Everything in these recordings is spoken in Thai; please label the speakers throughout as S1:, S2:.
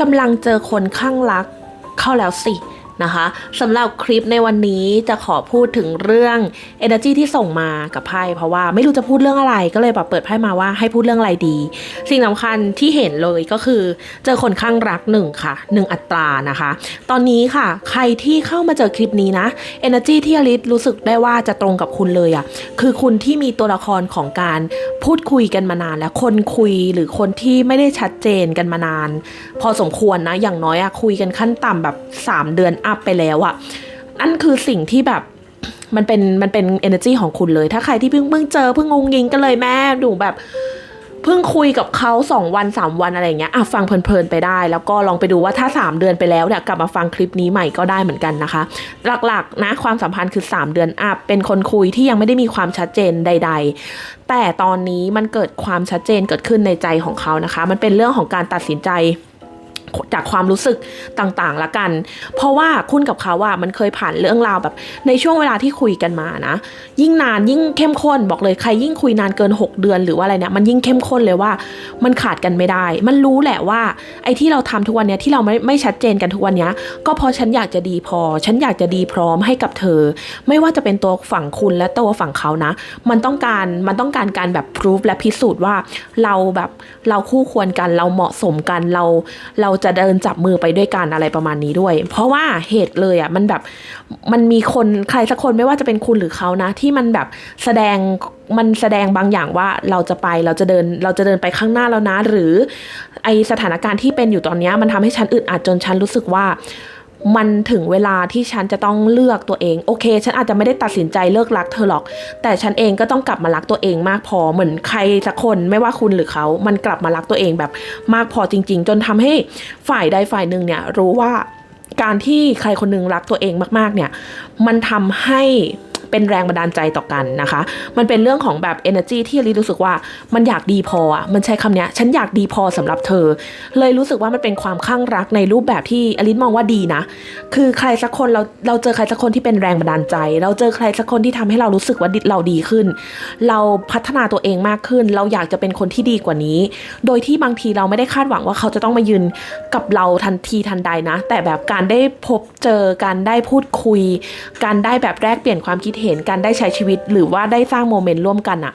S1: กำลังเจอคนข้างรักเข้าแล้วสินะคะสำหรับคลิปในวันนี้จะขอพูดถึงเรื่อง energy ที่ส่งมากับไพ่เพราะว่าไม่รู้จะพูดเรื่องอะไรก็เลยแบบเปิดไพ่มาว่าให้พูดเรื่องอะไรดี สิ่งสำคัญที่เห็นเลยก็คือ เจอคนข้างรักหนึ่งค่ะหนึ่งอัตรานะคะ ตอนนี้ค่ะ ใครที่เข้ามาเจอคลิปนี้นะ energy ที่อลิสรู้สึกได้ว่าจะตรงกับคุณเลยอะ่ะคือคุณที่มีตัวละครของการ พูดคุยกันมานานแล้วคนคุยหรือคนที่ไม่ได้ชัดเจนกันมานาน พอสมควรนะ อย่างน้อยอะคุยกันขั้นต่ำแบบ 3 เดือนอัพไปแล้วอะนั่นคือสิ่งที่แบบมันเป็นมันเป็น energy ของคุณเลย ถ้าใครที่เพิ่งเพิ่งเจอเพิ่งงงยิงกันเลยแม่ดูแบบ เพิ่งคุยกับเขา2วัน3 วันอะไรเงี้ยอะฟังเพลินๆไปได้ แล้วก็ลองไปดูว่าถ้า 3 เดือนไปแล้วเนี่ยกลับมาฟังคลิปนี้ใหม่ก็ได้เหมือนกันนะคะ หลักๆนะความสัมพันธ์คือ 3 เดือนอัพเป็นคนคุยที่ยังไม่ได้มีความชัดเจนใด ๆ แต่ตอนนี้มันเกิดความชัดเจนเกิดขึ้นในใจของเขานะคะ มันเป็นเรื่องของการตัดสินใจ จากความรู้สึกต่างๆละกัน เพราะว่าคุณกับเขาอะมันเคยผ่านเรื่องราวแบบ ในช่วงเวลาที่คุยกันมานะ ยิ่งนานยิ่งเข้มข้นบอกเลยใครยิ่งคุยนานเกิน 6 เดือนหรือว่าอะไรเนี่ยมันยิ่งเข้มข้นเลยว่ามันขาดกันไม่ได้ มันรู้แหละว่า ไอ้ที่เราทำทุกวันเนี้ยที่เราไม่ไม่ชัดเจนกันทุกวันเนี้ยก็เพราะฉันอยากจะดีพอ ฉันอยากจะดีพร้อมให้กับเธอ ไม่ว่าจะเป็นตัวฝั่งคุณและตัวฝั่งเขานะ มันต้องการมันต้องการการแบบพิสูจและพิสูจน์ว่าเราแบบเราคู่ควรกันเราเหมาะสมกันเราเราจะเดินจับมือไปด้วยกันอะไรประมาณนี้ด้วย เพราะว่าเหตุเลยอะมันแบบมันมีคนใครสักคนไม่ว่าจะเป็นคุณหรือเขานะ ที่มันแบบแสดงมันแสดงบางอย่างว่าเราจะไปเราจะเดินเราจะเดินไปข้างหน้าแล้วนะ หรือไอสถานการณ์ที่เป็นอยู่ตอนนี้มันทำให้ฉันอึดอัดจนฉันรู้สึกว่า มันถึงเวลาที่ฉันจะต้องเลือกตัวเอง โอเค ฉันอาจจะไม่ได้ตัดสินใจเลิกรักเธอหรอก แต่ฉันเองก็ต้องกลับมารักตัวเองมากพอเหมือนใครสักคนไม่ว่าคุณหรือเขา มันกลับมารักตัวเองแบบมากพอจริง ๆ จนทำให้ฝ่ายใดฝ่ายหนึ่งเนี่ยรู้ว่าการที่ใครคนหนึงรักตัวเองมาก ๆ เนี่ย มันทำให้ เป็นแรงบันดาลใจต่อกันนะคะ มันเป็นเรื่องของแบบ energy ที่ลิรู้สึกว่ามันอยากดีพออะมันใช้คำเนี้ยฉันอยากดีพอสำหรับเธอ เลยรู้สึกว่ามันเป็นความข้างรักในรูปแบบที่อลิสมองว่าดีนะ คือใครสักคนเราเราเจอใครสักคนที่เป็นแรงบันดาลใจ เราเจอใครสักคนที่ทำให้เรารู้สึกว่าเราดีขึ้น เราพัฒนาตัวเองมากขึ้น เราอยากจะเป็นคนที่ดีกว่านี้ โดยที่บางทีเราไม่ได้คาดหวังว่าเขาจะต้องมายืนกับเราทันทีทันใดนะ แต่แบบการได้พบ เจอ การได้พูดคุย การได้แบบแลกเปลี่ยนความคิดเห็น การได้ใช้ชีวิต หรือว่าได้สร้างโมเมนต์ร่วมกันอะ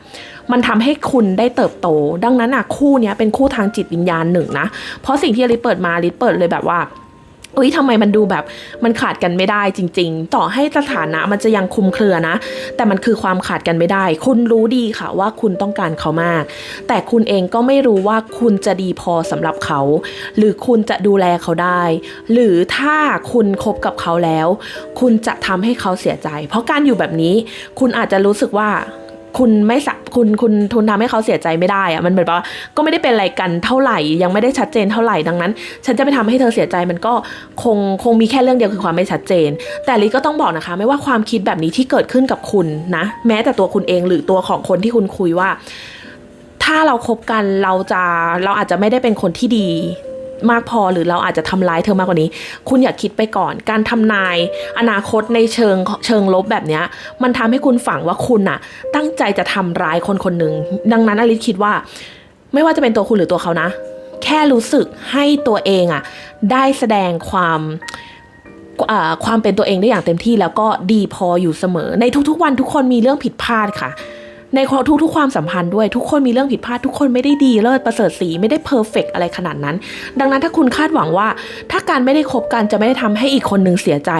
S1: มันทำให้คุณได้เติบโต ดังนั้นอะคู่เนี้ยเป็นคู่ทางจิตวิญญาณหนึ่งนะ เพราะสิ่งที่ลิเปิดมาลิเปิดเลยแบบว่า อุ้ยทำไมมันดูแบบมันขาดกันไม่ได้จริง ๆ ต่อให้สถานะมันจะยังคุมเครือนะ แต่มันคือความขาดกันไม่ได้ คุณรู้ดีค่ะว่าคุณต้องการเขามาก แต่คุณเองก็ไม่รู้ว่าคุณจะดีพอสำหรับเขา หรือคุณจะดูแลเขาได้ หรือถ้าคุณคบกับเขาแล้ว คุณจะทำให้เขาเสียใจ เพราะการอยู่แบบนี้ คุณอาจจะรู้สึกว่า คุณไม่สะคุณคุณทุนทำให้เขาเสียใจไม่ได้อะมันเหมือนว่าก็ไม่ได้เป็นอะไรกันเท่าไหร่ ยังไม่ได้ชัดเจนเท่าไหร่ดังนั้น ฉันจะไปทำให้เธอเสียใจมันก็คงคงมีแค่เรื่องเดียวคือความไม่ชัดเจน แต่ลิก็ต้องบอกนะคะ ไม่ว่าความคิดแบบนี้ที่เกิดขึ้นกับคุณนะ แม้แต่ตัวคุณเองหรือตัวของคนที่คุณคุยว่า ถ้าเราครบกันเราจะเราอาจจะไม่ได้เป็นคนที่ดี มากพอหรือเราอาจจะทำร้ายเธอมากกว่านี้ คุณอย่าคิดไปก่อน การทำนายอนาคตในเชิงเชิงลบแบบนี้มันทำให้คุณฝังว่าคุณน่ะ ตั้งใจจะทำร้ายคนคนหนึ่งดังนั้นอลิซคิดว่า ไม่ว่าจะเป็นตัวคุณหรือตัวเขานะ แค่รู้สึกให้ตัวเองอะ ได้แสดงความความเป็นตัวเองได้อย่างเต็มที่แล้วก็ดีพออยู่เสมอ ในทุกๆวันทุกคนมีเรื่องผิดพลาดค่ะ ในทุกๆความสัมพันธ์ด้วยทุกคนมีเรื่องผิดพลาดทุกคนไม่ได้ดีเลิศประเสริฐสีไม่ได้เพอร์เฟกอะไรขนาดนั้น ดังนั้นถ้าคุณคาดหวังว่า ถ้าการไม่ได้คบกันจะไม่ได้ทำให้อีกคนนึงเสียใจ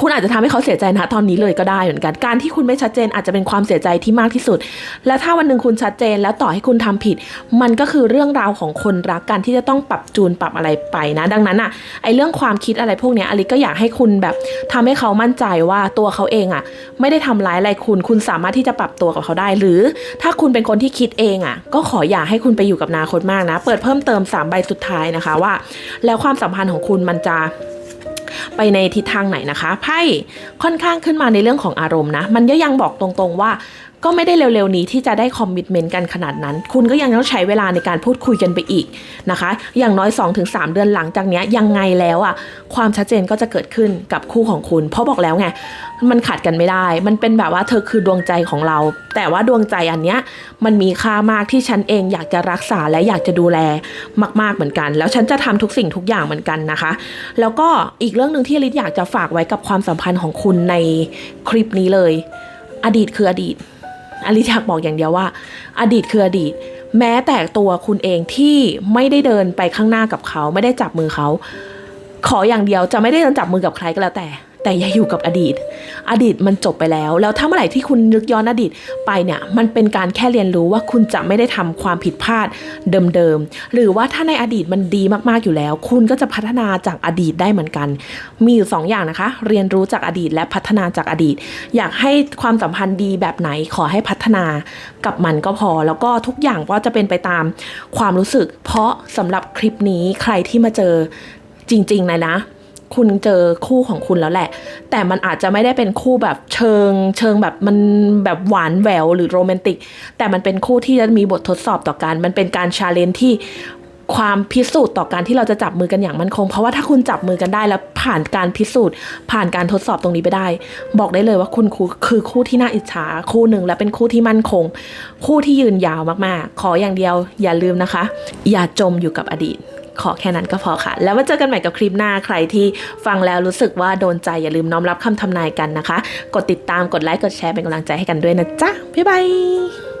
S1: คุณอาจจะทำให้เขาเสียใจนะตอนนี้เลยก็ได้เหมือนกันการที่คุณไม่ชัดเจนอาจจะเป็นความเสียใจที่มากที่สุด และถ้าวันหนึ่งคุณชัดเจนแล้วต่อให้คุณทำผิด มันก็คือเรื่องราวของคนรักกันที่จะต้องปรับจูนปรับอะไรไปนะ ดังนั้นอะไอเรื่องความคิดอะไรพวกนี้อลิก็อยากให้คุณแบบทำให้เขามั่นใจว่าตัวเขาเองอะไม่ได้ทำร้ายอะไรคุณ คุณสามารถที่จะปรับตัวกับเขาได้ หรือ ถ้าคุณเป็นคนที่คิดเองอะก็ขออย่าให้คุณไปอยู่กับนาคตมากนะ เปิดเพิ่มเติมสามใบสุดท้ายนะคะว่า แล้วความสัมพันธ์ของคุณมันจะ ไปในทิศทางไหนนะคะไพ่ค่อนข้างขึ้นมาในเรื่องของอารมณ์นะ มันก็ยังบอกตรงๆว่า ก็ไม่ได้เร็วๆนี้ที่จะได้คอมมิชเมนต์กันขนาดนั้น คุณก็ยังต้องใช้เวลาในการพูดคุยกันไปอีกนะคะ อย่างน้อย 2-3 เดือนหลังจากนี้ยังไงแล้วอะความชัดเจนก็จะเกิดขึ้นกับคู่ของคุณ เพราะบอกแล้วไงมันขัดกันไม่ได้ มันเป็นแบบว่าเธอคือดวงใจของเรา แต่ว่าดวงใจอันเนี้ยมันมีค่ามากที่ฉันเองอยากจะรักษาและอยากจะดูแลมากๆเหมือนกัน แล้วฉันจะทำทุกสิ่งทุกอย่างเหมือนกันนะคะ แล้วก็อีกเรื่องหนึ่งที่ลิศอยากจะฝากไว้กับความสัมพันธ์ของคุณในคลิปนี้เลย อดีตคืออดีต อลิอยากบอกอย่างเดียวว่า อดีตคืออดีต แม้แต่ตัวคุณเองที่ไม่ได้เดินไปข้างหน้ากับเขา ไม่ได้จับมือเขา ขออย่างเดียวจะไม่ได้เดินจับมือกับใครก็แล้วแต่ แต่อย่าอยู่กับอดีต อดีตมันจบไปแล้ว แล้วถ้าเมื่อไหร่ที่คุณนึกย้อนอดีตไปเนี่ย มันเป็นการแค่เรียนรู้ว่าคุณจะไม่ได้ทำความผิดพลาดเดิมๆ หรือว่าถ้าในอดีตมันดีมากๆอยู่แล้ว คุณก็จะพัฒนาจากอดีตได้เหมือนกัน มีอยู่สองอย่างนะคะ เรียนรู้จากอดีตและพัฒนาจากอดีต อยากให้ความสัมพันธ์ดีแบบไหนขอให้พัฒนากับมันก็พอ แล้วก็ทุกอย่างก็จะเป็นไปตามความรู้สึก เพราะสำหรับคลิปนี้ใครที่มาเจอจริง ๆ เลยนะ คุณเจอคู่ของคุณแล้วแหละ แต่มันอาจจะไม่ได้เป็นคู่แบบเชิง เชิงแบบมันแบบหวานแหววหรือโรแมนติก แต่มันเป็นคู่ที่จะมีบททดสอบต่อกัน มันเป็นการชาเลนจ์ที่ความพิสูจน์ต่อการที่เราจะจับมือกันอย่างมั่นคง เพราะว่าถ้าคุณจับมือกันได้แล้วผ่านการพิสูจน์ ผ่านการทดสอบตรงนี้ไปได้ บอกได้เลยว่าคุณคือคู่ที่น่าอิจฉาคู่หนึ่งและเป็นคู่ที่มั่นคง คู่ที่ยืนยาวมากๆ ขออย่างเดียวอย่าลืมนะคะ อย่าจมอยู่กับอดีต ขอแค่นั้นก็พอค่ะ แล้วมาเจอกันใหม่กับคลิปหน้าใครที่ฟังแล้วรู้สึกว่าโดนใจอย่าลืมน้อมรับคำทำนายกันนะคะ กดติดตามกดไลค์กดแชร์เป็นกำลังใจให้กันด้วยนะจ๊ะบ๊ายบาย